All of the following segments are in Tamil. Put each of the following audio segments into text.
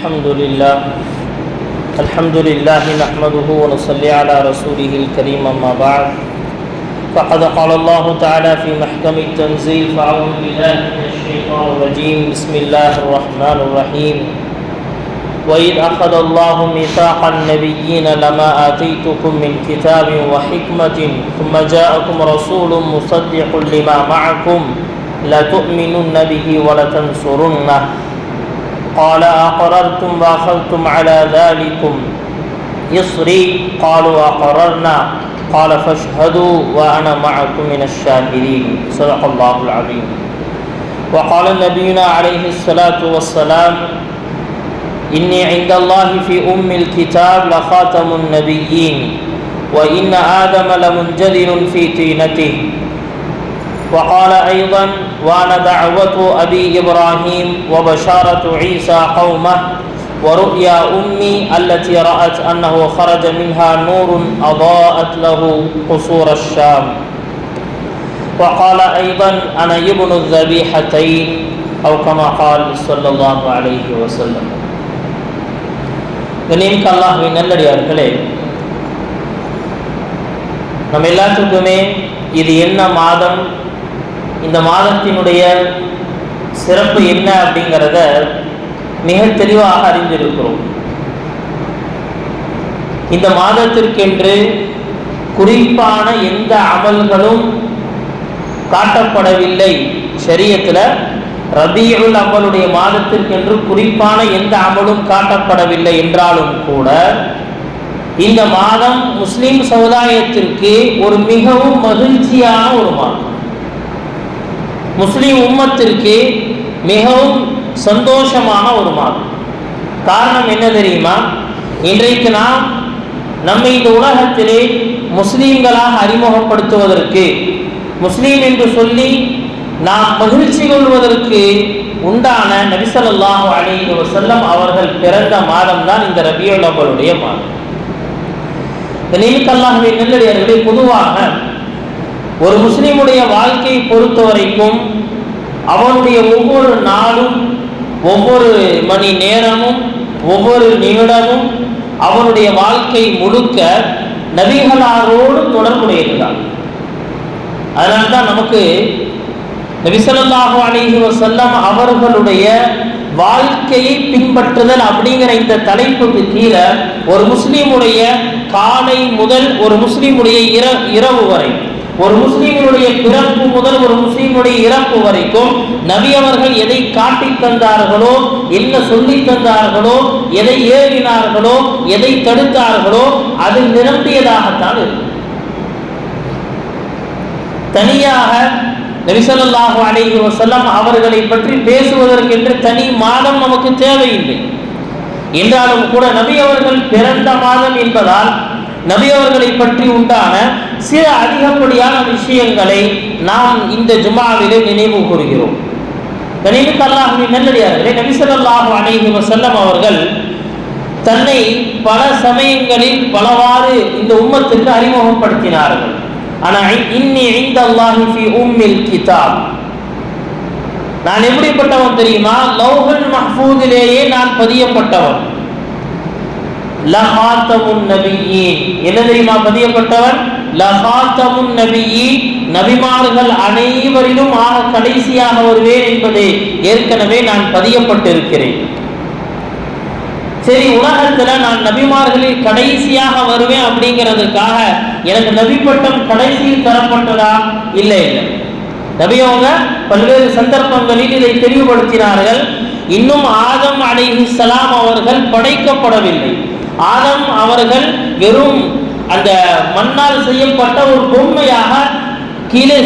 الحمد لله. الحمد لله نحمده ونصلي على رسوله الكريم أما بعد. فقد قال الله تعالى في محكم التنزيل فأعوذ بالله من الشيطان الرجيم. بسم الله الرحمن الرحيم. وإذ أخذ الله ميثاق النبيين لما آتيتكم من كتاب وحكمة ثم جاءكم رسول مصدق لما معكم لتؤمنن به ولتنصرنه. قال أقررتم وأخذتم على ذلكم. إصري قالوا أقررنا. قال فاشهدوا وأنا معكم من الشاهدين. صدق الله العظيم. وقال نبينا عليه الصلاة والسلام إني عند الله في أم الكتاب لخاتم النبيين وإن آدم لمنجدل في طينته. وقال أيضا وأنا دعوة أبي إبراهيم وبشارة عيسى قومه ورؤيا أمي التي رأت أنه خرج منها نور أضاءت له قصور الشام وقال أيضا أنا ابن الذبيحتين أو كما قال صلى الله عليه وسلم கண்ணியமிக்க அல்லாஹுவின் நல்லடியார்களே நம்ம எல்லாத்துக்குமே இது என்ன மாதம் இந்த மாதத்தினுடைய சிறப்பு என்ன அப்படிங்கிறத மிக தெளிவாக அறிந்திருக்கிறோம். இந்த மாதத்திற்கென்று குறிப்பான எந்த அமல்களும் காட்டப்படவில்லை. சரியத்தில் ரபியுல் அமலுடைய மாதத்திற்கென்று குறிப்பான எந்த அமலும் காட்டப்படவில்லை என்றாலும் கூட இந்த மாதம் முஸ்லிம் சமுதாயத்திற்கு ஒரு மிகவும் மகிழ்ச்சியான ஒரு மாதம். முஸ்லீம் உம்மத்திற்கு மிகவும் சந்தோஷமான ஒரு மாதம் காரணம் என்ன தெரியுமா? இன்றைக்கு நாம் நம்ம இந்த உலகத்திலே முஸ்லீம்களாக அறிமுகப்படுத்துவதற்கு முஸ்லீம் என்று சொல்லி நாம் மகிழ்ச்சி கொள்வதற்கு உண்டான நபிசல்லாஹு அலைஹி வசல்லம் அவர்கள் பிறந்த மாதம் தான் இந்த ரபியுல் அவர்களுடைய மாதம். நீமிக்கல்லாகவே நெல்லடியார்களே பொதுவாக ஒரு முஸ்லீமுடைய வாழ்க்கையை பொறுத்த வரைக்கும் அவனுடைய ஒவ்வொரு நாளும் ஒவ்வொரு மணி நேரமும் ஒவ்வொரு நிமிடமும் அவனுடைய வாழ்க்கை முழுக்க நபிகளாரோடு தொடர்புடையதுதான். அதனால்தான் நமக்கு நபிசல்லாஹு அலிஹி வசல்லம் அவர்களுடைய வாழ்க்கையை பின்பற்றுதல் அப்படிங்கிற இந்த தலைப்புக்கு கீழே ஒரு முஸ்லீமுடைய காலை முதல் ஒரு முஸ்லீமுடைய இர இரவு வரை ஒரு முஸ்லீமினுடைய பிறப்பு முதல் ஒரு முஸ்லீமுடைய இறப்பு வரைக்கும் நபி அவர்கள் எதை காட்டி தந்தார்களோ என்ன சொல்லி தந்தார்களோ எதை ஏறினார்களோ எதை தடுத்தார்களோ அது நிரம்பியதாகத்தான் இருக்கும் தனியாக நபிசல்லாஹு அலைஹி வசல்லம் அவர்களை பற்றி பேசுவதற்கென்று தனி மாதம் நமக்கு தேவையில்லை. என்றாலும் கூட நபி அவர்கள் பிறந்த மாதம் என்பதால் நபி அவர்களை பற்றி உண்டான சில அதிகப்படியான விஷயங்களை நாம் இந்த ஜுமாவிலே நினைவு கூறுகிறோம். கணிவுக்கு அல்லாஹுவின் நல்லடியார்களே நபிசல்லாஹு அலைஹி வசல்லம் அவர்கள் தன்னை பல சமயங்களில் பலவாறு இந்த உம்மத்துக்கு அறிமுகப்படுத்தினார்கள். ஆனால் இன்னி ஐந்த அல்லாஹி ஃபி உம்மில் கிதாப். நான் எப்படிப்பட்டவன் தெரியுமா? லௌஹல் மஹ்பூதிலேயே நான் பதியப்பட்டவன். லஹாத்தமுன் நபியீன். என்ன தெரியுமா பதியப்பட்டவன்? லஹாத்தமுன் நபியி நபிமார்கள் அனைவரிலும் ஆக கடைசியாக வருவேன் என்பதை ஏற்கனவே நான் பதியப்பட்டிருக்கிறேன். சரி உலகத்துல நான் நபிமார்களில் கடைசியாக வருவேன் அப்படிங்கிறதுக்காக எனக்கு நபி பட்டம் கடைசியில் தரப்பட்டதா? இல்லை இல்லை. நபியவங்க பல்வேறு சந்தர்ப்பங்களில் இதை தெளிவுபடுத்தினார்கள். இன்னும் ஆதம் அலை சலாம் அவர்கள் படைக்கப்படவில்லை. ஆதம் அவர்கள் வெறும் அந்த மண்ணால் செய்யப்பட்ட ஒரு பொம்மையாக கீழே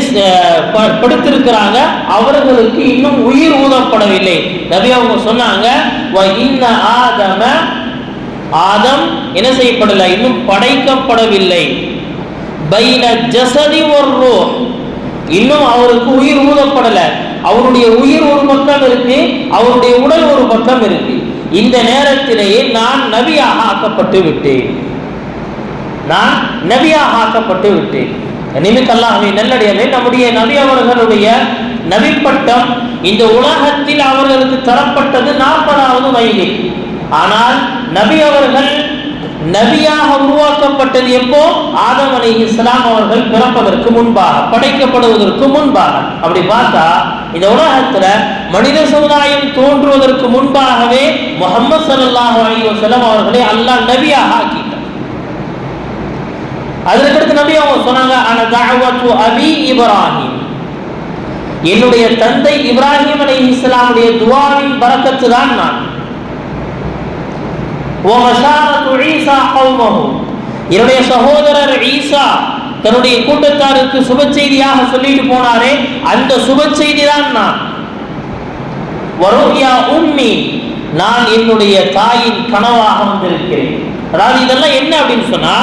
படுத்திருக்கிறாங்க. அவர்களுக்கு இன்னும் உயிர் ஊதப்படவில்லை நபி அவங்க சொன்னாங்க ஆதம ஆதம் என்ன செய்யப்படலை? இன்னும் படைக்கப்படவில்லை. பைன ஜசதி ஒரு இன்னும் அவருக்கு உயிர் ஊதப்படல அவருடைய உயிர் ஒரு பக்கம் இருக்கு அவருடைய உடல் ஒரு பக்கம் இருக்கு. இந்த நேரத்திலேயே நான் நபியாக ஆக்கப்பட்டு விட்டேன். நான் நபியாக ஆக்கப்பட்டு விட்டேன் நிமித்தல்லாகவே நல்லடையவே நம்முடைய நபி அவர்களுடைய நபிப்பட்டம் இந்த உலகத்தில் அவர்களுக்கு தரப்பட்டது நாற்பதாவது வயது. ஆனால் நபி அவர்கள் நபியாக உருவாக்கப்பட்டது எப்போ? ஆதம் அலி இஸ்லாம் அவர்கள் பிறப்பதற்கு முன்பாக படைக்கப்படுவதற்கு முன்பாக. அப்படி பார்த்தா இந்த உலகத்துல மனித சமுதாயம் தோன்றுவதற்கு முன்பாகவே முகமது சல்லாஹ் அலி வசலம் அவர்களை அல்லாஹ் நபியாக ஆக்கி அதற்கடுத்து நபி அவங்க சொன்னாங்க ஆனா தாவத்து அபி இப்ராஹிம். என்னுடைய தந்தை இப்ராஹிம் அலி இஸ்லாமுடைய துவாவின் பறக்கத்து தான் நான் என்னுடைய சகோதரர் ஈசா தன்னுடைய கூட்டத்தாருக்கு சுப செய்தியாக சொல்லிட்டு போனாரே அந்த சுப செய்தி தான் நான் வரோகியா உம்மி. நான் என்னுடைய தாயின் கனவாக வந்திருக்கிறேன். அதாவது இதெல்லாம் என்ன அப்படின்னு சொன்னா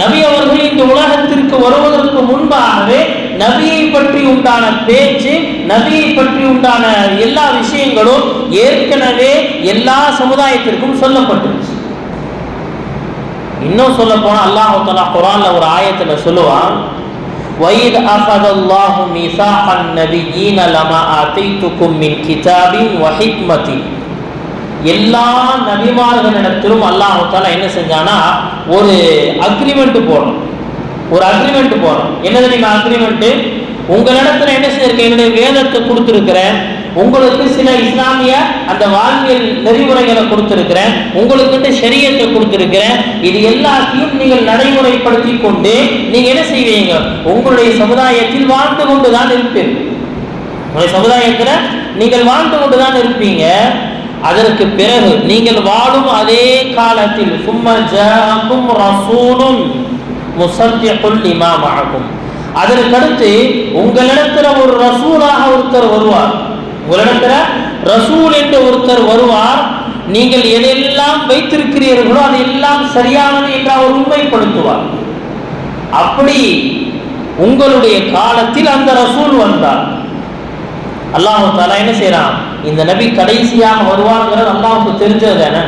நபி அவர்கள் இந்த உலகத்திற்கு வருவதற்கு முன்பாகவே நபியை பற்றி உண்டான பேச்சு நபியை பற்றி உண்டான எல்லா விஷயங்களும் ஏற்கனவே எல்லா சமுதாயத்திற்கும் சொல்லப்பட்டுருச்சு இன்னும் சொல்ல போனா அல்லாஹு தலா குரான்ல ஒரு ஆயத்துல சொல்லுவான் وَإِذْ أَخَذَ اللَّهُ مِيثَاقَ النَّبِيِّينَ لَمَا آتَيْتُكُم مِّن كِتَابٍ وَحِكْمَةٍ எல்லா நபிமார்களிடத்திலும் அல்லாஹால என்ன செஞ்சானா ஒரு அக்ரிமெண்ட் போடணும். ஒரு அக்ரிமெண்ட் போடணும். என்ன தெரியுமா அக்ரிமெண்ட் உங்களிடத்துல என்ன செய்யிருக்கேன் என்னுடைய வேதத்தை கொடுத்துருக்கிறேன். உங்களுக்கு சில இஸ்லாமிய அந்த வாழ்வியல் நெறிமுறைகளை கொடுத்திருக்கிறேன். உங்களுக்கு சரியத்தை கொடுத்திருக்கிறேன். இது எல்லாத்தையும் நீங்கள் நடைமுறைப்படுத்தி கொண்டு நீங்க என்ன செய்வீங்க? உங்களுடைய சமுதாயத்தில் வாழ்ந்து கொண்டுதான் இருப்பீர்கள். உங்களுடைய சமுதாயத்தில் நீங்கள் வாழ்ந்து கொண்டுதான் இருப்பீங்க. அதற்கு பிறகு நீங்கள் வாழும் அதே காலத்தில் சும்ம ரசூலும் முசத்தியக்குள் இமாமாகும் அதற்கடுத்து உங்களிடத்துல ஒரு ரசூலாக ஒருத்தர் வருவார். உங்களிடத்துல ரசூல் என்று ஒருத்தர் வருவார். நீங்கள் எதெல்லாம் வைத்திருக்கிறீர்களோ அதெல்லாம் சரியானது என்று அவர் உண்மைப்படுத்துவார். அப்படி உங்களுடைய காலத்தில் அந்த ரசூல் வந்தார். அல்லாஹு தாலா என்ன செய்யறான் இந்த நபி கடைசியாக வருவாங்கிறது அல்லாவுக்கு தெரிஞ்சது தானே?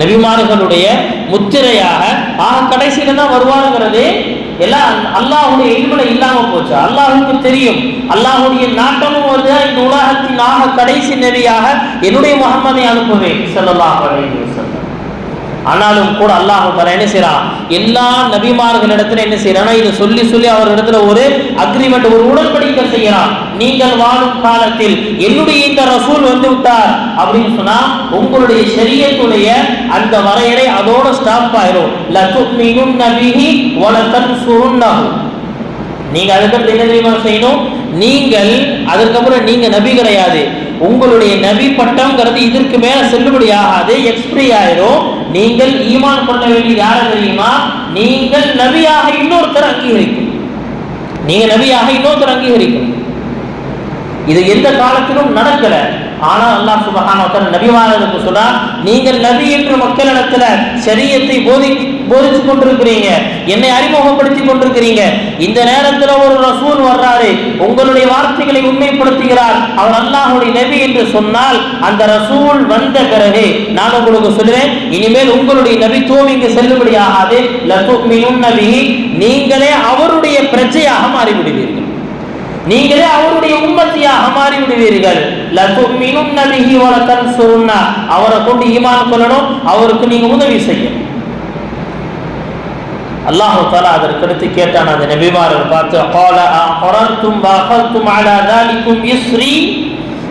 நபிமார்களுடைய முத்திரையாக ஆக கடைசியில தான் வருவாருங்கிறது எல்லாம் அல்லாஹுடைய இல்முல இல்லாம போச்சு. அல்லாஹுக்கு தெரியும். அல்லாஹுடைய நாட்டமும் வந்து இந்த உலகத்தின் ஆக கடைசி நபியாக என்னுடைய முகமதை அனுப்புவேன். சொல்லலாம் ஆனாலும் கூட அல்லாஹ் தர என்ன செய்யறான் எல்லா நபிமார்களிடத்துல என்ன செய்யறானா இதை சொல்லி சொல்லி அவரிடத்துல ஒரு அக்ரிமெண்ட் ஒரு உடன்படிக்கை செய்யறான் நீங்கள் வாழும் காலத்தில் என்னுடைய இந்த ரசூல் வந்து விட்டார் அப்படின்னு சொன்னா உங்களுடைய சரியத்துடைய அந்த வரையறை அதோட ஸ்டாப் ஆயிரும். லத்துமிகும் நபிஹி வலத்தன் சுருண்டாகும் நீங்க அதுக்கப்புறம் என்ன தெரியுமா செய்யணும்? நீங்கள் அதுக்கப்புறம் நீங்க நபி கிடையாது. உங்களுடைய நபி பட்டம்ங்கிறது இதற்கு மேல செல்லுபடி ஆகாது எக்ஸ்பிரி ஆயிரும். நீங்கள் ஈமான் கொள்ள வேண்டியது யார தெரியுமா? நீங்கள் நபியாக இன்னொருத்தர் அங்கீகரிக்கும். நீங்க நபியாக இன்னொருத்தர் அங்கீகரிக்கும். இது எந்த காலத்திலும் நடக்கல. ஆனால் அல்லாஹ் சுபகான நபிமாரருக்கு சொன்னா நீங்கள் நபி என்று மக்களிடத்துல சரியத்தை போதி போதிச்சு கொண்டிருக்கிறீங்க. என்னை அறிமுகப்படுத்தி கொண்டிருக்கிறீங்க. இந்த நேரத்தில் ஒரு ரசூல் வர்றாரு. உங்களுடைய வார்த்தைகளை உண்மைப்படுத்துகிறார். அவர் அல்லாஹுடைய நபி என்று சொன்னால் அந்த ரசூல் வந்த பிறகு நான் உங்களுக்கு சொல்லுவேன். இனிமேல் உங்களுடைய நபித்துவம் இங்கு செல்லுபடியாகாது. நபி நீங்களே அவருடைய பிரஜையாக மாறிவிடுவீர்கள். நீங்களே அவருடைய உம்மத்தியாக மாறி விடுவீர்கள் லதுமினும் நபிஹி அவரை கொண்டு ஈமான் கொள்ளணும் அவருக்கு நீங்க உதவி செய்யணும். அல்லாஹு கேட்டான் அந்த நபிமாரர் பார்த்து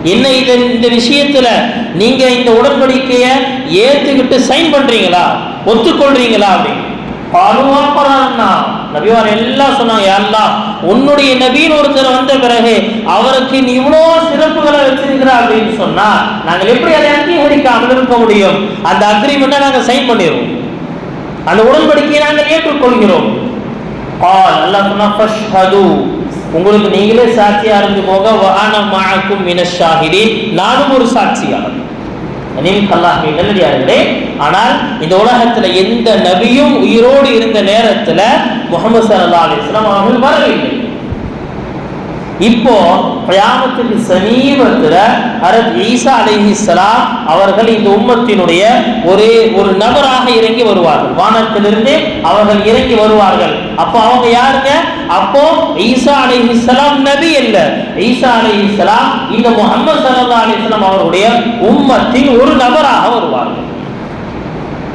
என்ன இது இந்த விஷயத்துல நீங்க இந்த உடன்படிக்கையை ஏத்துக்கிட்டு சைன் பண்றீங்களா? ஒத்துக்கொள்றீங்களா அப்படின்னு. நபிவார் எல்லாம் சொன்னாங்க உன்னுடைய நபின்னு ஒருத்தர் வந்த பிறகு அவருக்கு நீ இவ்வளோ சிறப்புகளை அப்படின்னு சொன்னா நாங்கள் எப்படி அதை அங்கீகரிக்காமல் இருக்க முடியும்? அந்த அக்ரிமெண்ட்டை நாங்கள் சைன் பண்ணிடுவோம். அந்த உடன்படிக்கையை நாங்கள் ஏற்றுக்கொள்கிறோம். அல்லாஹ் சொன்னா உங்களுக்கு நீங்களே சாட்சியா இருந்து போக வான மாக்கும் மினஷாஹிதி நானும் ஒரு சாட்சியாளர் நல்லடியார்களே ஆனால் இந்த உலகத்துல எந்த நபியும் உயிரோடு இருந்த நேரத்துல முகமது சல்லா அலிஸ்லாம் அவர்கள் வரவில்லை. இப்போ பிரயாமத்துக்கு சமீபத்தில் அரத் ஈசா அலிஹிஸ்லாம் அவர்கள் இந்த உம்மத்தினுடைய ஒரு ஒரு நபராக இறங்கி வருவார்கள். வானத்திலிருந்து அவர்கள் இறங்கி வருவார்கள். அப்போ அவங்க யாருங்க? அப்போ ஈசா அலிஹிஸ்லாம் நபி அல்ல. ஈசா அலிஹிஸ்லாம் இந்த முகமது சல்லா அலிஸ்லாம் அவருடைய உம்மத்தின் ஒரு நபராக வருவார்கள்.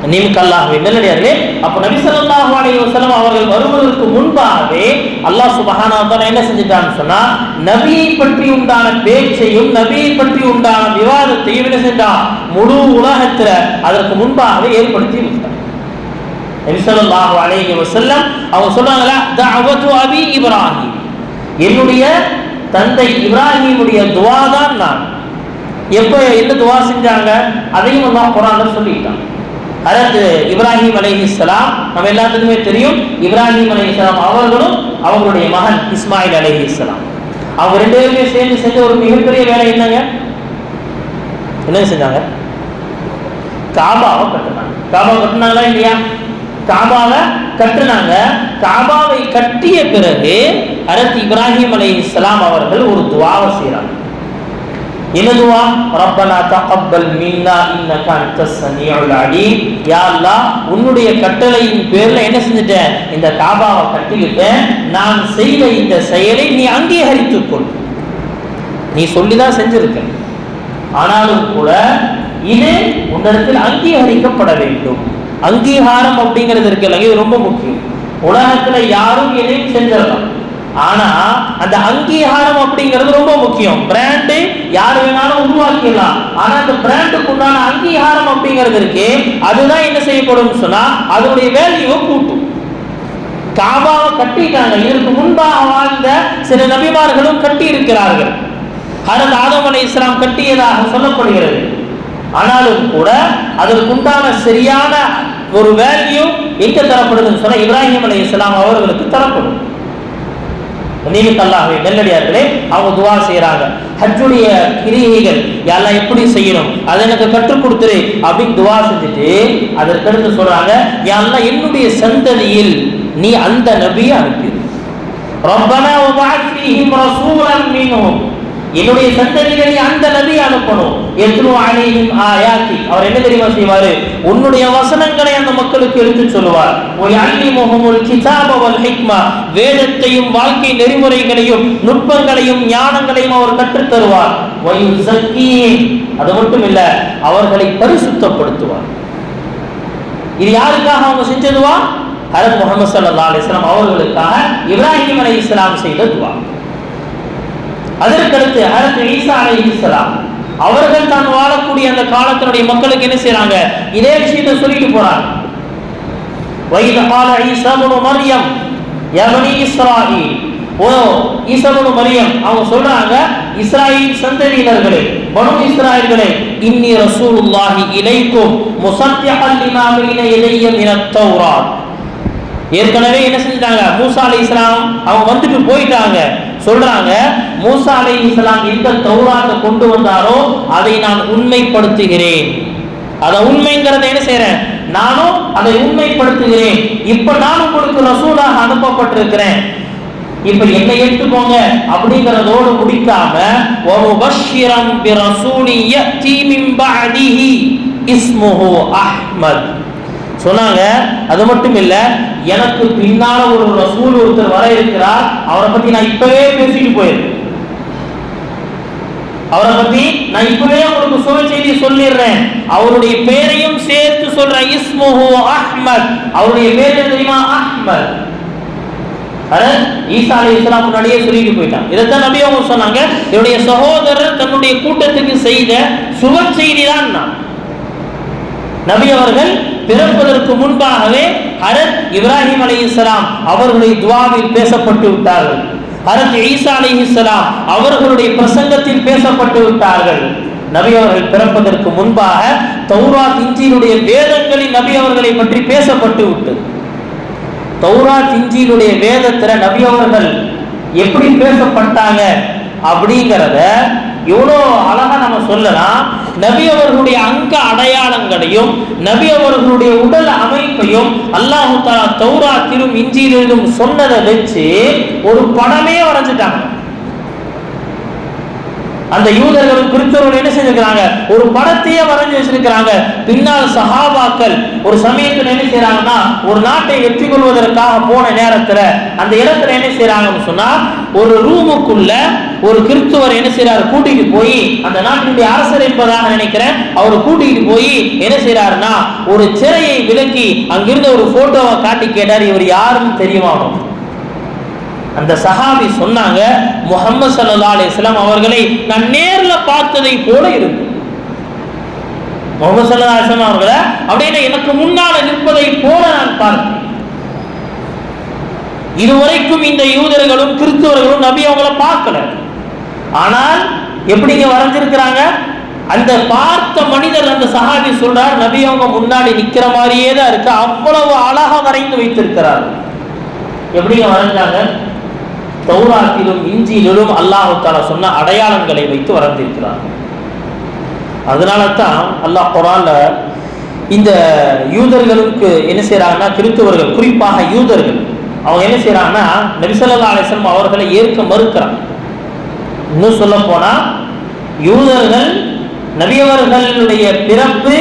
நீமுக்கல்லாகவே நல்லடியார்களே. அப்ப நபி ஸல்லல்லாஹு அலைஹி வஸல்லம் அவர்கள் வருவதற்கு முன்பாகவே அல்லாஹ் சுபஹானா என்ன செஞ்சிட்டான்னு சொன்னா நபியை பற்றி உண்டான பேச்சையும் நபியை பற்றி உண்டான விவாதத்தையும் என்ன செஞ்சான்? முழு உலகத்துல அதற்கு முன்பாகவே ஏற்படுத்தி விட்டான். நபி ஸல்லல்லாஹு அலைஹி வஸல்லம் அவங்க சொல்றாங்களா அபி இப்ராஹிம். என்னுடைய தந்தை இப்ராஹிமுடைய துவா தான் நான். எப்போ என்ன துவா செஞ்சாங்க? அதையும் அல்லாஹ் குரான்ல சொல்லிட்டான். அதாவது இப்ராஹிம் அலைஹிஸ்ஸலாம் நம்ம எல்லாத்துக்குமே தெரியும் இப்ராஹிம் அலைஹிஸ்ஸலாம் அவர்களும் அவங்களுடைய மகன் இஸ்மாயில் அலைஹிஸ்ஸலாம் அவங்க ரெண்டு பேருமே சேர்ந்து செஞ்ச ஒரு மிகப்பெரிய வேலை என்னங்க? என்ன செஞ்சாங்க? காபாவை கட்டினாங்க. காபா கட்டினாங்களா இல்லையா? காபாவை கட்டுனாங்க. காபாவை கட்டிய பிறகு அரசு இப்ராஹிம் அலை இஸ்லாம் அவர்கள் ஒரு துவாவை செய்கிறாங்க என்ன துவா? ரப்பனா தகப்பல் மின்னா இன்னக அன்த ஸமீஉல் அலீம். யா அல்லாஹ் உன்னுடைய கட்டளையின் பேர்ல என்ன செஞ்சிட்டேன் இந்த காபாவை கட்டிக்கிட்டேன் நான் செய்த இந்த செயலை நீ அங்கீகரித்துக் கொள். நீ சொல்லிதான் செஞ்சிருக்க. ஆனாலும் கூட இது உன்னிடத்தில் அங்கீகரிக்கப்பட வேண்டும். அங்கீகாரம் அப்படிங்கிறது இருக்குல்ல இது ரொம்ப முக்கியம். உலகத்துல யாரும் எதையும் செஞ்சிடலாம் ஆனா அந்த அங்கீகாரம் அப்படிங்கிறது ரொம்ப முக்கியம். பிராண்டு யார் வேணாலும் உருவாக்கிடலாம். ஆனா அந்த பிராண்டுக்கு உண்டான அங்கீகாரம் அப்படிங்கிறது இருக்கு அதுதான் என்ன செய்யப்படும் சொன்னா அதனுடைய வேல்யூவை கூட்டும். காபாவை கட்டிட்டாங்க. இதற்கு முன்பாக வாழ்ந்த சில நபிமார்களும் கட்டி இருக்கிறார்கள் ஹரத் ஆதம் அலை இஸ்லாம் கட்டியதாக சொல்லப்படுகிறது. ஆனாலும் கூட அதற்குண்டான சரியான ஒரு வேல்யூ எங்க தரப்படுதுன்னு சொன்னா இப்ராஹிம் அலை இஸ்லாம் அவர்களுக்கு தரப்படும். நீங்க அல்லாஹ்வே நெல்லடியார்களே அவங்க துவா செய்யறாங்க ஹஜ்ஜுடைய கிரிகைகள் எல்லாம் எப்படி செய்யணும் அதை எனக்கு கற்றுக் கொடுத்துரு அப்படின்னு துவா செஞ்சுட்டு அதற்கடுத்து சொல்றாங்க எல்லாம் என்னுடைய சந்ததியில் நீ அந்த நபியை அனுப்பி ரப்பனா வபஅத் ரசூலன் மின்ஹும். என்னுடைய சந்ததிகளை அந்த நபி அனுப்பணும். எத்னு அலைஹிம் ஆயாத்தி. அவர் என்ன தெரியுமா செய்வாரு? உன்னுடைய வசனங்களை அந்த மக்களுக்கு எடுத்து சொல்லுவார். ஒய் அல்லிமுஹுமுல் கிதாப வல் ஹிக்மா. வேதத்தையும் வாழ்க்கை நெறிமுறைகளையும் நுட்பங்களையும் ஞானங்களையும் அவர் கற்றுத் தருவார். அது மட்டும் இல்ல அவர்களை பரிசுத்தப்படுத்துவார். இது யாருக்காக அவங்க செஞ்சதுவா ஹரத் முகமது சல்லா அலிஸ்லாம் அவர்களுக்காக இப்ராஹிம் அலி இஸ்லாம் செய்த துவா. அதற்கடுத்து அரசு ஈசா அலை இஸ்லாம் அவர்கள் தான் வாழக்கூடிய அந்த காலத்தினுடைய மக்களுக்கு என்ன செய்றாங்க? இதே விஷயத்தை சொல்லிட்டு போறாங்க. வைத கால ஈசா மரியம் யா பனி ஓ ஈசா மரியம் அவங்க சொல்றாங்க இஸ்ராயீல் சந்ததியினர்களே பனு இஸ்ராயீல்களே இன்னி ரசூலுல்லாஹி இலைக்கும் முசத்தியஹல் லிமா பைன யதைய மினத் தௌராத். ஏற்கனவே என்ன செஞ்சிட்டாங்க? மூசா அலை இஸ்லாம் அவங்க வந்துட்டு போயிட்டாங்க. சொல்றாங்க மூசா அலை இஸ்லாம் எந்த தௌராத்தை கொண்டு வந்தாரோ அதை நான் உண்மைப்படுத்துகிறேன். அதை உண்மைங்கிறத என்ன செய்யறேன் நானும் அதை உண்மைப்படுத்துகிறேன். இப்ப நான் உங்களுக்கு ரசூலாக அனுப்பப்பட்டிருக்கிறேன். இப்ப என்ன எடுத்துக்கோங்க அப்படிங்கறதோடு முடிக்காம ஒரு பஷிரம் பிரசூலி யத்தி இஸ்முஹு அஹ்மத். சொன்னாங்க. அது மட்டும் இல்ல எனக்கு பின்னால ஒரு ரசூல் ஒருத்தர் வர இருக்கிறார். அவரை பத்தி நான் இப்பவே பேசிட்டு போயிருக்கேன் அவரை பத்தி நான் இப்பவே உங்களுக்கு சுப செய்தி சொல்லிடுறேன். அவருடைய பேரையும் சேர்த்து சொல்றேன் இஸ்முஹு அஹ்மத். அவருடைய பேர் தெரியுமா? அஹ்மத். அத ஈசா அலி இஸ்லாம் முன்னாடியே சொல்லிட்டு போயிட்டான். இதைத்தான் நபி அவங்க சொன்னாங்க. என்னுடைய சகோதரர் தன்னுடைய கூட்டத்துக்கு செய்த சுப செய்தி தான் நான். நபி அவர்கள் பிறப்பதற்கு முன்பாகவே ஹரத் இப்ராஹிம் அலைஹிஸ்ஸலாம் அவர்களுடைய துவாவில் பேசப்பட்டு விட்டார்கள். ஹரத் ஈசா அலைஹிஸ்ஸலாம் அவர்களுடைய பிரசங்கத்தில் பேசப்பட்டு விட்டார்கள். நபி அவர்கள் பிறப்பதற்கு முன்பாக தௌராத் இஞ்சியினுடைய வேதங்களில் நபி அவர்களை பற்றி பேசப்பட்டு விட்டது. தௌராத் இஞ்சியினுடைய வேதத்தில் நபி அவர்கள் எப்படி பேசப்பட்டாங்க அப்படிங்கிறத எவ்வளோ அழகாக நம்ம சொல்லலாம். நபி அவர்களுடைய அங்க அடையாளங்களையும் நபி அவர்களுடைய உடல் அமைப்பையும் அல்லாஹு தாலா தௌராத்திலும் இஞ்சியிலும் சொன்னதை வச்சு ஒரு படமே வரைஞ்சிட்டாங்க. அந்த யூதர்களும் கிறிஸ்தவர்கள் என்ன செஞ்சிருக்கிறாங்க? ஒரு படத்தையே வரைஞ்சு வச்சிருக்கிறாங்க. பின்னால் சஹாபாக்கள் ஒரு சமயத்தில் என்ன செய்யறாங்கன்னா ஒரு நாட்டை வெற்றி கொள்வதற்காக போன நேரத்துல அந்த இடத்துல என்ன செய்யறாங்கன்னு சொன்னா ஒரு ரூமுக்குள்ள ஒரு கிறிஸ்துவர் என்ன செய்யறாரு கூட்டிட்டு போய் அந்த நாட்டினுடைய அரசர் என்பதாக நினைக்கிறேன் அவர் கூட்டிட்டு போய் என்ன செய்யறாருன்னா ஒரு சிறையை விலக்கி அங்கிருந்த ஒரு போட்டோவை காட்டி கேட்டார் இவர் யாருன்னு தெரியுமா அந்த சஹாபி சொன்னாங்க முகமது சல்லா அலிஸ்லாம் அவர்களை நான் நேரில் பார்த்ததை போல இருந்து. முகமது சல்லா அலிஸ்லாம் அவர்களை அப்படின்னு எனக்கு முன்னால் நிற்பதை போல நான் பார்த்தேன். இதுவரைக்கும் இந்த யூதர்களும் கிறிஸ்தவர்களும் நபி அவங்கள பார்க்கல. ஆனால் எப்படிங்க வரைஞ்சிருக்கிறாங்க? அந்த பார்த்த மனிதர் அந்த சஹாபி சொல்றார் நபி அவங்க முன்னாடி நிக்கிற மாதிரியே தான் இருக்கு. அவ்வளவு அழகா வரைந்து வைத்திருக்கிறார் எப்படிங்க வரைஞ்சாங்க? தௌராத்திலும் இஞ்சியிலும் அல்லாஹு தாலா சொன்ன அடையாளங்களை வைத்து வரைந்திருக்கிறார் அதனால தான் அல்லாஹ் குரான்ல இந்த யூதர்களுக்கு என்ன செய்யறாங்கன்னா கிறிஸ்தவர்கள் குறிப்பாக யூதர்கள் அவங்க என்ன செய்யறாங்கன்னா நபிசல்லா அலிஸ்லம் அவர்களை ஏற்க மறுக்கிறாங்க. இன்னும் சொல்ல போனா யூதர்கள் நபியவர்களுடைய பிறப்பு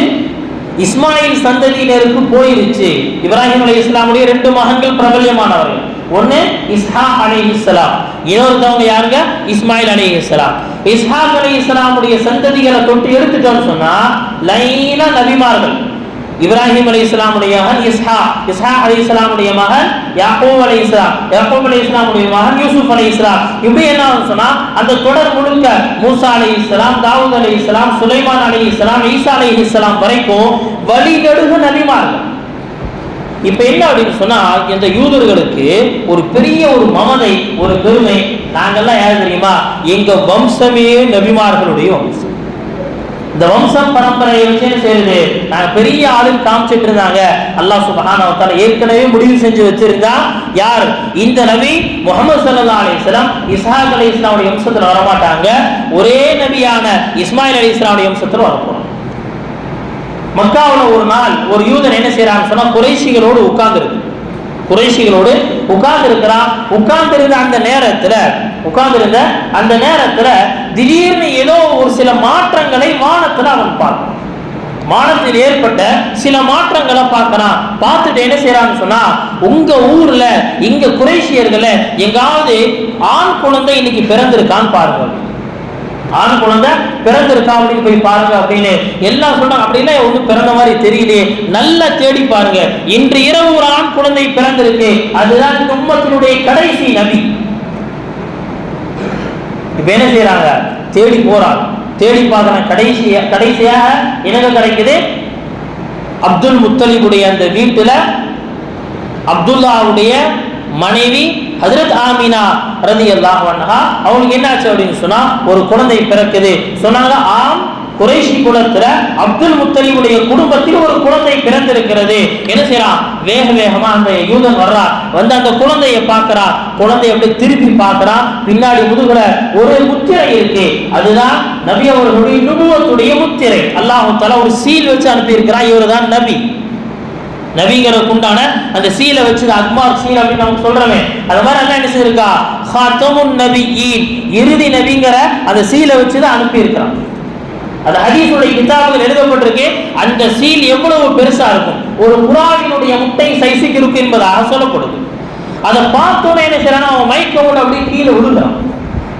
இஸ்மாயில் சந்ததியினருக்கு போயிருச்சு. இப்ராஹிம் அலி இஸ்லாமுடைய ரெண்டு மகன்கள் பிரபல்யமானவர்கள். ஒன்னு இஸ்ஹா அலி இஸ்லாம் இன்னொருத்தவங்க யாருங்க? இஸ்மாயில் அலி இஸ்லாம் இஸ்ஹாக் அலி இஸ்லாமுடைய சந்ததிகளை தொட்டு எடுத்துட்டோம்னு சொன்னா லைனா நபிமார்கள். இப்ராஹிம் அலி இஸ்லாமுடைய மகன் இஸ்ஹா. இஸ்ஹா அலி இஸ்லாமுடைய மகன் யாக்கூப் அலி இஸ்லாம் யாக்கூப் அலி இஸ்லாமுடைய மகன் யூசுப் அலி இஸ்லாம் இப்படி என்ன சொன்னா அந்த தொடர் முழுக்க மூசா அலி இஸ்லாம் தாவூத் அலி இஸ்லாம் சுலைமான் அலி இஸ்லாம் ஈசா அலி இஸ்லாம் வரைக்கும் வழிகடுகு நபிமார்கள். இப்ப என்ன அப்படின்னு சொன்னா இந்த யூதர்களுக்கு ஒரு பெரிய ஒரு மமதை ஒரு பெருமை நாங்கெல்லாம் யார் தெரியுமா? எங்க வம்சமே நபிமார்களுடைய வம்சம் இந்த வம்சம் பரம்பரையை வச்சு என்ன செய்யுது நாங்க பெரிய ஆளுன்னு காமிச்சிட்டு இருந்தாங்க. அல்லாஹ் சுபஹானஹு ஏற்கனவே முடிவு செஞ்சு வச்சிருந்தா யார்? இந்த நபி முகமது சல்லா அலைஹி வஸல்லம் இஸ்ஹாக் அலி இஸ்லாமுடைய வர மாட்டாங்க ஒரே நபியான இஸ்மாயில் அலி இஸ்லாமுடைய வம்சத்தில் போறாங்க மக்காவில் ஒரு நாள் ஒரு யூதன் என்ன செய்யறான்னு சொன்னா குறைசிகளோடு உட்கார்ந்துருக்கு. குறைஷிகளோடு உட்கார்ந்து இருக்கிறான் அந்த நேரத்துல உட்கார்ந்திருந்த அந்த நேரத்துல திடீர்னு ஏதோ ஒரு சில மாற்றங்களை வானத்துல அவன் பார்க்கிறான் வானத்தில் ஏற்பட்ட சில மாற்றங்களை பார்க்கறான். பார்த்துட்டு என்ன செய்யறான்னு சொன்னா உங்க ஊர்ல இங்க குறைஷியர்கள எங்காவது ஆண் குழந்தை இன்னைக்கு பிறந்திருக்கான்னு பாருங்க. ஆண் குழந்தை பிறந்திருக்கா அப்படின்னு போய் பாருங்க அப்படின்னு. எல்லாம் சொல்றாங்க அப்படின்னா ஒன்றும் பிறந்த மாதிரி தெரியலையே. நல்லா தேடி பாருங்க. இன்று இரவு ஒரு ஆண் குழந்தை பிறந்திருக்கு. அதுதான் இந்த உம்மத்தினுடைய கடைசி நபி. இப்ப என்ன செய்யறாங்க? தேடி போறாங்க. தேடி பார்க்கறாங்க கடைசி கடைசியாக எனக்கு கிடைக்குது? அப்துல் முத்தலிபுடைய அந்த வீட்டுல அப்துல்லாவுடைய மனைவி ஹசரத் ஆமினா ரதி அல்லாஹ் அவங்களுக்கு என்னாச்சு அப்படின்னு சொன்னா ஒரு குழந்தை பிறக்குது. சொன்னாங்க ஆம் குறைஷி குலத்துல அப்துல் முத்தலிபுடைய குடும்பத்தில் ஒரு குழந்தை பிறந்திருக்கிறது. என்ன செய்யறான் வேக வேகமா அந்த யூதன் வர்றா. வந்து அந்த குழந்தையை பார்க்கறா. குழந்தைய அப்படியே திருப்பி பார்க்கறான் பின்னாடி முதுகுல ஒரு முத்திரை இருக்கு. அதுதான் நபி அவர்களுடைய நுபுவத்துடைய முத்திரை. அல்லாஹு தலா ஒரு சீல் வச்சு அனுப்பி இருக்கிறான் இவர்தான் நபி. நபிங்கிறதுக்கு உண்டான அந்த சீலை வச்சு அக்மார் சீல் அப்படின்னு நம்ம சொல்றோமே. அது மாதிரி எல்லாம் என்ன செய்யிருக்கா ஹாத்தமுன் ஈன் இறுதி நபிங்கிற அந்த சீலை வச்சு தான் அனுப்பியிருக்கிறான். அந்த அது ஹதீஸுடைய கிதாபுகள் எழுதப்பட்டிருக்கு அந்த சீல் எவ்வளவு பெருசா இருக்கும்? ஒரு புறாவினுடைய முட்டை சைஸுக்கு இருக்கு என்பதாக சொல்லப்படுது. அதை பார்த்தோன்னே என்ன செய்யறான் அவன் மயக்கம் அப்படியே கீழே விழுகிறான்.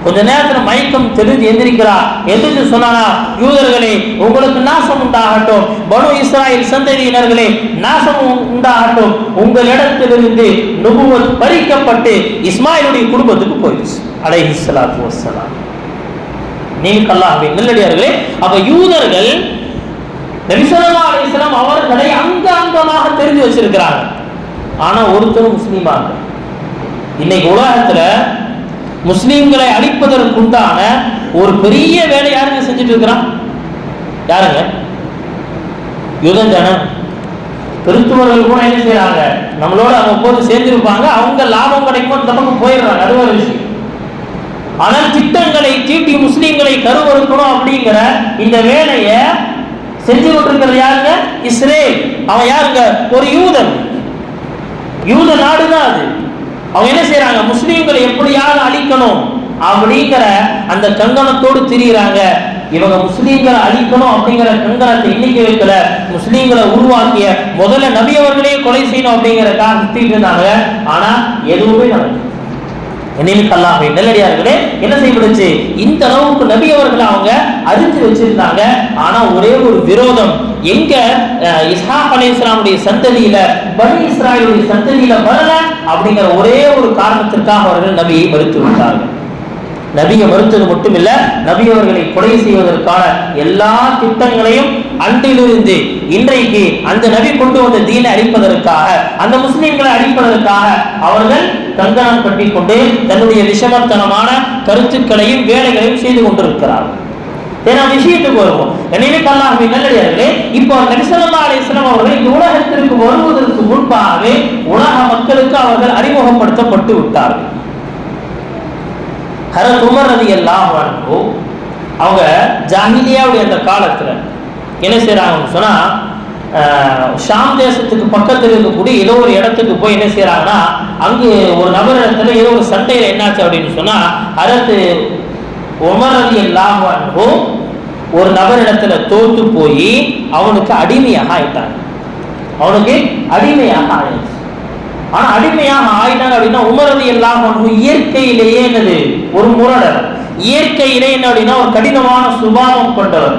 கொஞ்ச நேரத்தில் மயக்கம் தெரிஞ்சு எந்திரிக்கிறார் எந்திரிச்சு சொன்னாரா யூதர்களே உங்களுக்கு நாசம் உண்டாகட்டும். பனு இஸ்ராயல் சந்ததியினர்களே நாசம் உண்டாகட்டும். உங்களிடத்திலிருந்து நுபுவத் பறிக்கப்பட்டு இஸ்மாயிலுடைய குடும்பத்துக்கு போயிடுச்சு. அலைஹி ஸலாத்து வசலாம் நீங்கள் அல்லாஹ்வின் நல்லடியார்களே அப்ப யூதர்கள் நபி அவர்களை அங்க அங்கமாக தெரிஞ்சு வச்சிருக்கிறாங்க. ஆனா ஒருத்தரும் முஸ்லீமாக இன்னைக்கு உலகத்துல முஸ்லீம்களை அழிப்பதற்குண்டான ஒரு பெரிய வேலை யாருங்க செஞ்சுட்டு இருக்கிறான்? யாருங்க? யுதஞ்சனம் கிறிஸ்துவர்கள் கூட என்ன செய்யறாங்க? நம்மளோட அவங்க போது சேர்ந்திருப்பாங்க. அவங்க லாபம் கிடைக்கும் இந்த பக்கம் போயிடுறாங்க. அது ஒரு விஷயம். ஆனால் திட்டங்களை தீட்டி முஸ்லீம்களை கருவறுக்கணும் அப்படிங்கிற இந்த வேலையை செஞ்சு கொண்டிருக்கிறது யாருங்க? இஸ்ரேல். அவன் யாருங்க? ஒரு யூதன். யூத நாடு தான் அது. அவங்க என்ன செய்யறாங்க முஸ்லீம்களை எப்படியாவது அழிக்கணும். அப்படிங்கிற அந்த கங்கணத்தோடு திரியிறாங்க. இவங்க முஸ்லீம்களை அழிக்கணும் அப்படிங்கிற கங்கணத்தை இன்னைக்கு வைக்கல. முஸ்லீம்களை உருவாக்கிய முதல்ல நபி அவர்களே கொலை செய்யணும் அப்படிங்கிற சுத்திட்டு இருந்தாங்க ஆனா எதுவுமே நடக்கும் என்னைக்கு அல்லாஹ் நெல்லடியார்களே என்ன செய்யப்படுச்சு இந்த அளவுக்கு நபி அவர்கள் அவங்க அறிஞ்சு வச்சிருந்தாங்க. ஆனா ஒரே ஒரு விரோதம். எங்க அஹ், அலி இஸ்லாமுடைய சந்ததியில பனி இஸ்ராயலுடைய சந்ததியில வரல அப்படிங்கிற ஒரே ஒரு காரணத்திற்காக அவர்கள் நபியை மறுத்து விட்டார்கள். நபியை மறுத்தது மட்டுமில்ல நபி அவர்களை கொலை செய்வதற்கான எல்லா திட்டங்களையும் அன்றிலிருந்து இன்றைக்கு அந்த நபி கொண்டு வந்த தீனை அழிப்பதற்காக அந்த முஸ்லிம்களை அழிப்பதற்காக அவர்கள் கங்கணம் கட்டிக் கொண்டு தன்னுடைய விஷமத்தனமான கருத்துக்களையும் வேலைகளையும் செய்து கொண்டிருக்கிறார்கள் ஏன்னா விஷயத்துக்கு வருவோம். எனவே கல்லாஹி நல்லடியார்களே இப்போ நபிசல்லா அலிஸ்லாம் அவர்கள் இந்த உலகத்திற்கு வருவதற்கு முன்பாகவே உலக மக்களுக்கு அவர்கள் அறிமுகப்படுத்தப்பட்டு விட்டார்கள். ஹரத் உமர் ரதி எல்லாம் அவங்க ஜாகிலியாவுடைய அந்த காலத்துல என்ன செய்யறாங்கன்னு சொன்னா ஷாம் தேசத்துக்கு பக்கத்தில் இருக்கக்கூடிய ஏதோ ஒரு இடத்துக்கு போய் என்ன செய்கிறாங்கன்னா அங்கு ஒரு நபர் இடத்துல ஏதோ ஒரு சண்டையில் என்னாச்சு அப்படின்னு சொன்னா அரசு உமரதி எல்லாமும் ஒரு நபரிடத்துல தோத்து போய் அவனுக்கு அடிமையாக ஆயிட்டாங்க. அவனுக்கு அடிமையாக ஆயிடுச்சு. ஆனா அடிமையாக ஆயிட்டாங்க அப்படின்னா உமரதி எல்லாம் இயற்கையிலேயே என்னது? ஒரு முரடர். இயற்கையிலே என்ன அப்படின்னா ஒரு கடினமான சுபாவம் கொண்டவர்.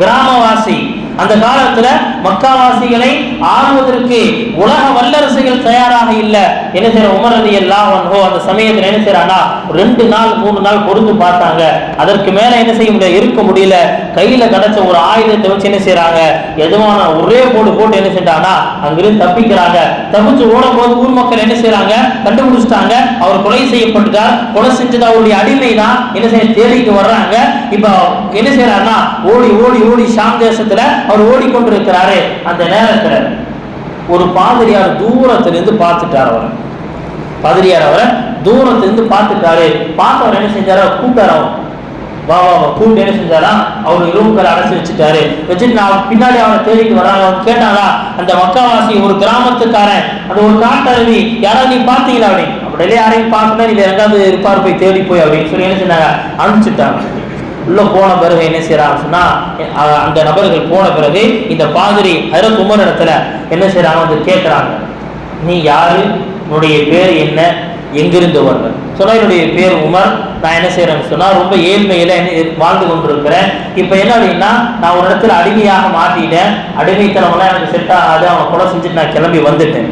கிராமவாசி. அந்த காலத்துல மக்காவாசிகளை ஆளுவதற்கு உலக வல்லரசுகள் தயாராக இல்லை. என்ன செய்யற? உமரது எல்லாம் அந்த சமயத்தில் என்ன செய்யறானா ரெண்டு நாள் மூணு நாள் பொறுத்து பார்த்தாங்க. அதற்கு மேல என்ன செய்ய முடியல? இருக்க முடியல. கையில கிடைச்ச ஒரு ஆயுதத்தை வச்சு என்ன செய்யறாங்க எதுவான ஒரே போடு போட்டு என்ன செஞ்சானா அங்கிருந்து தப்பிக்கிறாங்க. தப்பிச்சு ஓடும் போது ஊர் மக்கள் என்ன செய்யறாங்க கண்டுபிடிச்சிட்டாங்க. அவர் கொலை செய்யப்பட்டுட்டார். கொலை செஞ்சது அவருடைய அடிமை தான் என்ன செய்ய? தேடிக்கு வர்றாங்க. இப்ப என்ன செய்யறாருன்னா ஓடி ஓடி ஓடி ஷாம் தேசத்துல அவர் ஓடிக்கொண்டிருக்கிறாரே அந்த நேரத்தில் ஒரு பாதிரியார் தூரத்திலிருந்து பார்த்துட்டார் அவரை. பாதிரியார் அவரை தூரத்திலிருந்து பார்த்துட்டாரு. பார்த்தவர் என்ன செஞ்சாரு? கூப்பிட்டாரு அவர். வா வா வா கூப்பிட்டு என்ன செஞ்சாரா? அவர் ரூம்களை அடைச்சி வச்சுட்டாரு. வச்சுட்டு நான் பின்னாடி அவனை தேடிட்டு வராங்க அவன் கேட்டாங்களா அந்த மக்காவாசி ஒரு கிராமத்துக்காரன். அந்த ஒரு காட்டருவி யாராவது நீ பார்த்தீங்களா அப்படின்னு. அப்படியே யாரையும் பார்க்கல. நீங்கள் எங்காவது இருப்பார் போய் தேடி போய் அப்படின்னு சொல்லி என்ன செஞ்சாங்க? அனுப்பிச்சுட்டாங்க. உள்ள போன பிறகு என்ன செய்யறாங்க சொன்னா அந்த நபர்கள் போன பிறகு இந்த பாதிரி ஹரத் உமர் இடத்துல என்ன செய்யறாங்க வந்து கேட்குறாங்க நீ யாரு? உன்னுடைய பேர் என்ன? எங்கிருந்து வர்ற சொன்னா என்னுடைய பேர் உமர். நான் என்ன செய்யறேன்னு சொன்னா ரொம்ப ஏழ்மையில என்ன வாழ்ந்து கொண்டிருக்கிறேன். இப்போ என்ன அப்படின்னா நான் ஒரு இடத்துல அடிமையாக மாட்டிட்டேன். அடிமைத்தனமெல்லாம் எனக்கு செட் ஆகாது. அவன் கொலை செஞ்சுட்டு நான் கிளம்பி வந்துட்டேன்.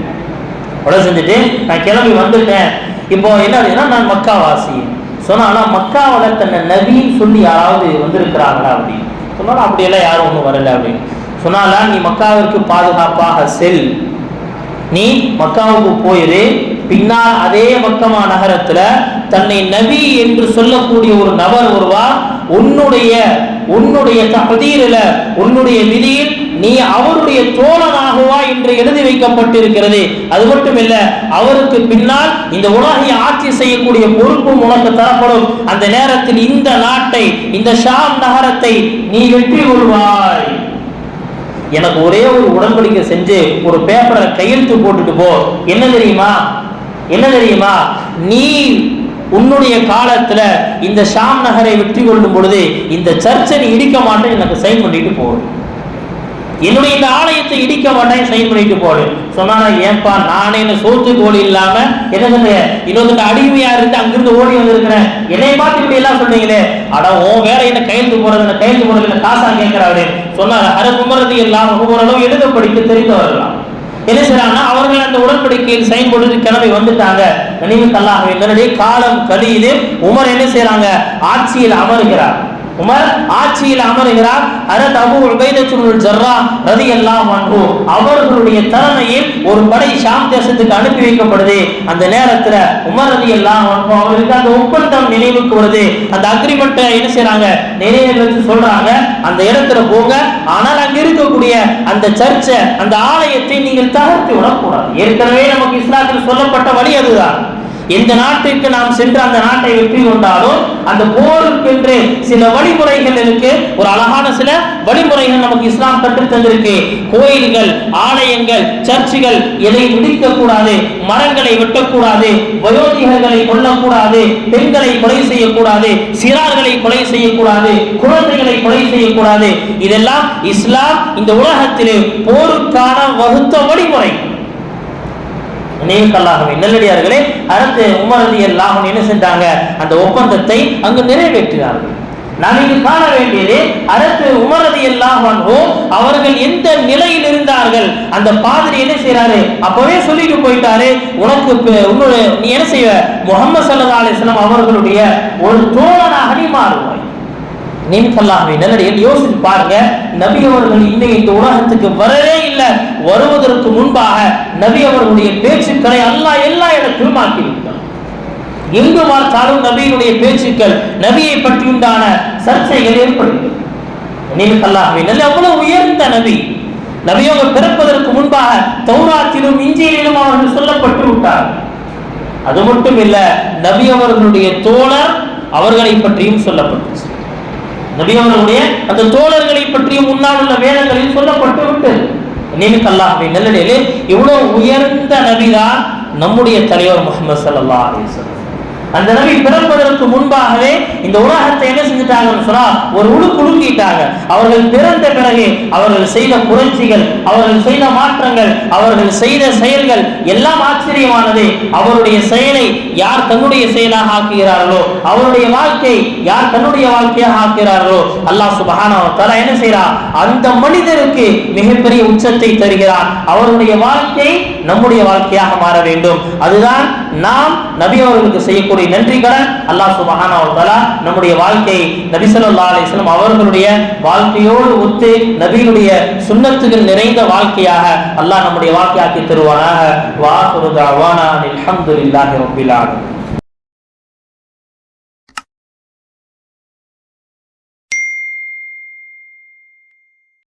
கொலை செஞ்சுட்டு நான் கிளம்பி வந்துட்டேன். இப்போ என்ன அப்படின்னா நான் மக்காவாசி. சொன்னா மக்காவில் தன்னை நபின்னு சொல்லி யாராவது வந்திருக்கிறாங்களா? அப்படின்னு. சொன்னாலும் அப்படியெல்லாம் யாரும் ஒன்றும் வரல அப்படின்னு. சொன்னாலா நீ மக்காவிற்கு பாதுகாப்பாக செல். நீ மக்காவுக்கு போயிரு. பின்னால் அதே மக்கமா நகரத்துல தன்னை நபி என்று சொல்லக்கூடிய ஒரு நபர் ஒருவா உன்னுடைய உன்னுடைய தகுதியில உன்னுடைய விதியில் நீ அவருடைய தோழனாகவா என்று எழுதி வைக்கப்பட்டிருக்கிறது. அது மட்டும் அவருக்கு பின்னால் இந்த உலகை ஆட்சி செய்யக்கூடிய பொறுப்பும் உனக்கு தரப்படும். அந்த நேரத்தில் இந்த நாட்டை இந்த ஷாம் நகரத்தை நீ வெற்றி கொள்வாய். எனக்கு ஒரே ஒரு உடன்படிக்கை செஞ்சு ஒரு பேப்பரை கையெழுத்து போட்டுட்டு போ. என்ன தெரியுமா? என்ன தெரியுமா? நீ உன்னுடைய காலத்துல இந்த ஷாம் நகரை வெற்றி கொள்ளும் பொழுது இந்த சர்ச்சை நீ இடிக்க மாட்டேன் எனக்கு சைன் பண்ணிட்டு போகணும் என்னுடைய இந்த ஆலயத்தை இடிக்க மாட்டேன் சைன் போடு. சொன்னானா ஏன்பா நானே என்ன சோத்து கோழி இல்லாம என்ன சொல்றேன் இன்னொரு அடிமையா இருந்து அங்கிருந்து ஓடி வந்திருக்கிறேன்? என்னை பார்த்து இப்படி எல்லாம் சொன்னீங்களே? அட உன் வேற என்ன கையெழுத்து போறது என்ன கையெழுத்து போறது என்ன காசா கேட்கிறாரு சொன்னார் அர குமரதி எல்லாம் ஓரளவு எழுத படிக்க தெரிந்தவர்களாம். என்ன செய்றாங்கன்னா அவர்கள் அந்த உடன்படிக்கையில் சைன் போட்டு கிளம்பி வந்துட்டாங்க. நினைவு தள்ளாக என்னுடைய காலம் கழியுது உமர் என்ன செய்யறாங்க ஆட்சியில் அமருகிறார். உமர் ஆட்சியில் அமருகிறார். அரத் அபு உபைதத்துல் ஜர்ரா ரதி எல்லாம் அன்பு அவர்களுடைய தலைமையில் ஒரு படை ஷாம் தேசத்துக்கு அனுப்பி வைக்கப்படுது. அந்த நேரத்துல உமர் ரதி எல்லாம் அன்பு அவருக்கு அந்த ஒப்பந்தம் நினைவுக்கு வருது. அந்த அக்ரிமெண்ட்டை என்ன செய்கிறாங்க நினைவு சொல்கிறாங்க சொல்றாங்க. அந்த இடத்துல போங்க. ஆனால் அங்க இருக்கக்கூடிய அந்த சர்ச்சை அந்த ஆலயத்தை நீங்கள் தகர்த்து விடக்கூடாது. ஏற்கனவே நமக்கு இஸ்லாத்தில் சொல்லப்பட்ட வழி அதுதான். எந்த நாட்டிற்கு நாம் சென்று அந்த நாட்டை வெற்றி கொண்டாலும் அந்த போருக்கென்று சில வழிமுறைகள் இருக்கு. ஒரு அழகான சில வழிமுறைகள் நமக்கு இஸ்லாம் கற்றுத் தந்திருக்கு. கோயில்கள் ஆலயங்கள் சர்ச்சுகள் எதை முடிக்க கூடாது மரங்களை வெட்டக்கூடாது வயோதிகர்களை கொல்லக்கூடாது பெண்களை கொலை செய்யக்கூடாது சிறார்களை கொலை செய்யக்கூடாது குழந்தைகளை கொலை செய்யக்கூடாது. இதெல்லாம் இஸ்லாம் இந்த உலகத்திலே போருக்கான வகுத்த வழிமுறை. நேக்கல்லாகவே நல்லடியார்களே அடுத்து உமரதி எல்லாம் என்ன செஞ்சாங்க? அந்த ஒப்பந்தத்தை அங்கு நிறைவேற்றினார்கள். நாம் இங்கு காண வேண்டியது அரசு உமரதி எல்லாம் அவர்கள் எந்த நிலையில் இருந்தார்கள்? அந்த பாதிரி என்ன செய்யறாரு அப்பவே சொல்லிட்டு போயிட்டாரு. உனக்கு உன்னோட நீ என்ன செய்வ? முகமது சல்லா அலிஸ்லாம் அவர்களுடைய ஒரு தோழனாக நீ மாறுவாய். நீங்கல்லாமே நல்லடியில் யோசித்து பாருங்க நபி அவர்கள் இன்னும் இந்த உலகத்துக்கு வரவே இல்லை. வருவதற்கு முன்பாக நபி அவர்களுடைய பேச்சுக்களை அல்லா எல்லா இடத்திலும் ஆக்கி எங்கு பார்த்தாலும் நபியினுடைய பேச்சுக்கள் நபியை பற்றி உண்டான சர்ச்சைகள் ஏற்படுகிறது. நீங்கல்லாமே நல்ல அவ்வளவு உயர்ந்த நபி. நபி அவங்க பிறப்பதற்கு முன்பாக தௌராத்திலும் இஞ்சியிலும் அவர்கள் சொல்லப்பட்டு விட்டார் அது மட்டும் இல்ல நபி அவர்களுடைய தோழர் அவர்களை பற்றியும் சொல்லப்பட்டுச்சு. நபி அவர்களுடைய அந்த தோழர்களை பற்றியும் முன்னால் உள்ள வேதங்களில் சொல்லப்பட்டு விட்டு நினைவுக்கு அல்லாஹ்வை நல்லடியிலே இவ்வளவு உயர்ந்த நபிதான் நம்முடைய தலைவர் முகமது சல்லா அலிஸ்வரம் அந்த நபி பிறப்பதற்கு முன்பாகவே இந்த உலகத்தை என்ன செஞ்சுட்டாங்கன்னு சொன்னா ஒரு உழு குலுக்கிட்டாங்க. அவர்கள் பிறந்த பிறகு அவர்கள் செய்த புரட்சிகள் அவர்கள் செய்த மாற்றங்கள் அவர்கள் செய்த செயல்கள் எல்லாம் ஆச்சரியமானது. அவருடைய செயலை யார் தன்னுடைய செயலாக ஆக்குகிறார்களோ அவருடைய வாழ்க்கை யார் தன்னுடைய வாழ்க்கையாக ஆக்குகிறார்களோ அல்லாஹ் சுபஹானா தலா என்ன செய்யறா அந்த மனிதருக்கு மிகப்பெரிய உச்சத்தை தருகிறார் அவருடைய வாழ்க்கை நம்முடைய வாழ்க்கையாக மாற வேண்டும். அதுதான் நாம் நபி அவர்களுக்கு செய்யக்கூடிய நன்றி கடன் அல்லாஹ் சுபஹானா வ நம்முடைய வாழ்க்கையை நபி ஸல்லல்லாஹு அவர்களுடைய வாழ்க்கையோடு ஒத்து நபியுடைய சுன்னத்துகள் நிறைந்த வாழ்க்கையாக அல்லாஹ் நம்முடைய வாழ்க்கையாக்கி தருவானாக. வாஹுரு தஅவானா அல்ஹம்துலில்லாஹி ரப்பில் ஆலமீன்.